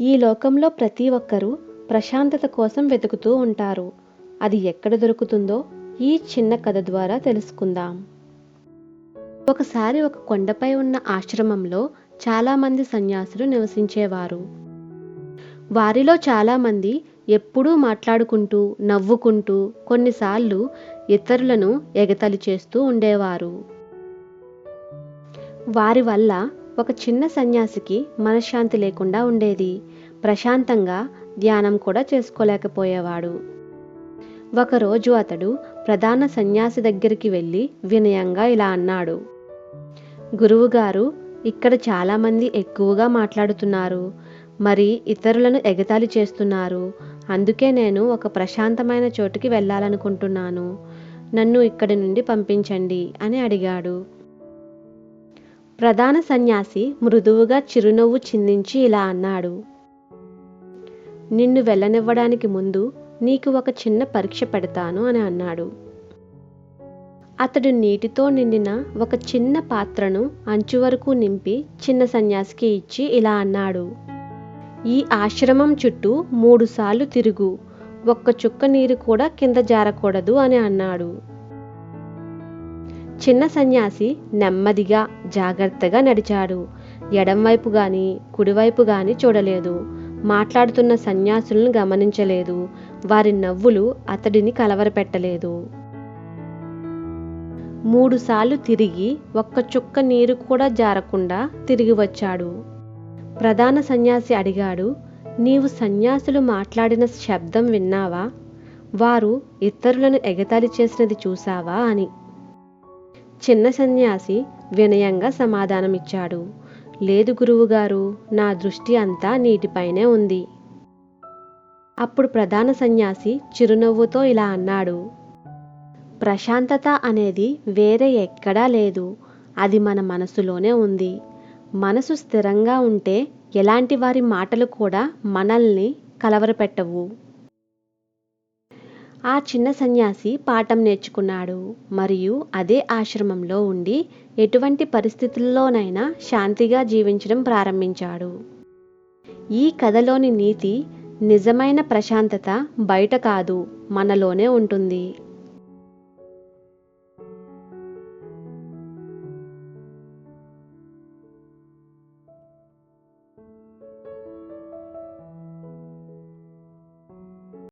ఈ లోకంలో ప్రతి ఒక్కరూ ప్రశాంతత కోసం వెతుకుతూ ఉంటారు. అది ఎక్కడ దొరుకుతుందో ఈ చిన్న కథ ద్వారా తెలుసుకుందాం. ఒకసారి ఒక కొండపై ఉన్న ఆశ్రమంలో చాలామంది సన్యాసులు నివసించేవారు. వారిలో చాలామంది ఎప్పుడూ మాట్లాడుకుంటూ నవ్వుకుంటూ కొన్నిసార్లు ఇతరులను ఎగతలి చేస్తూ ఉండేవారు. వారి వల్ల ఒక చిన్న సన్యాసికి మనశ్శాంతి లేకుండా ఉండేది. ప్రశాంతంగా ధ్యానం కూడా చేసుకోలేకపోయేవాడు. ఒకరోజు అతడు ప్రధాన సన్యాసి దగ్గరికి వెళ్ళి వినయంగా ఇలా అన్నాడు. గురువుగారు ఇక్కడ చాలామంది ఎక్కువగా మాట్లాడుతున్నారు. మరి ఇతరులను ఎగతాళి చేస్తున్నారు. అందుకే నేను ఒక ప్రశాంతమైన చోటుకి వెళ్ళాలనుకుంటున్నాను. నన్ను ఇక్కడి నుండి పంపించండి అని అడిగాడు. ప్రధాన సన్యాసి మృదువుగా చిరునవ్వు చిందించి ఇలా అన్నాడు. నిన్ను వెళ్ళనివ్వడానికి ముందు నీకు ఒక చిన్న పరీక్ష పెడతాను అని అన్నాడు. అతడు నీటితో నిండిన ఒక చిన్న పాత్రను అంచు వరకు నింపి చిన్న సన్యాసికి ఇచ్చి ఇలా అన్నాడు. ఈ ఆశ్రమం చుట్టూ మూడుసార్లు తిరుగు. ఒక్క చుక్క నీరు కూడా కింద జారకూడదు అని అన్నాడు. చిన్న సన్యాసి నెమ్మదిగా జాగ్రత్తగా నడిచాడు. ఎడంవైపు గాని కుడివైపు గాని చూడలేదు. మాట్లాడుతున్న సన్యాసులను గమనించలేదు. వారి నవ్వులు అతడిని కలవరపెట్టలేదు. మూడుసార్లు తిరిగి ఒక్క చుక్క నీరు కూడా జారకుండా తిరిగి వచ్చాడు. ప్రధాన సన్యాసి అడిగాడు నీవు సన్యాసులు మాట్లాడిన శబ్దం విన్నావా? వారు ఇతరులను ఎగతాళి చేసినది చూసావా అని. చిన్న సన్యాసి వినయంగా సమాధానమిచ్చాడు. లేదు గురువుగారు నా దృష్టి అంతా నీటిపైనే ఉంది. అప్పుడు ప్రధాన సన్యాసి చిరునవ్వుతో ఇలా అన్నాడు. ప్రశాంతత అనేది వేరే ఎక్కడా లేదు. అది మన మనసులోనే ఉంది. మనసు స్థిరంగా ఉంటే ఎలాంటి వారి మాటలు కూడా మనల్ని కలవరపెట్టవు. ఆ చిన్న సన్యాసి పాఠం నేర్చుకున్నాడు. మరియు అదే ఆశ్రమంలో ఉండి ఎటువంటి పరిస్థితుల్లోనైనా శాంతిగా జీవించడం ప్రారంభించాడు. ఈ కథలోని నీతి నిజమైన ప్రశాంతత బయట కాదు మనలోనే ఉంటుంది.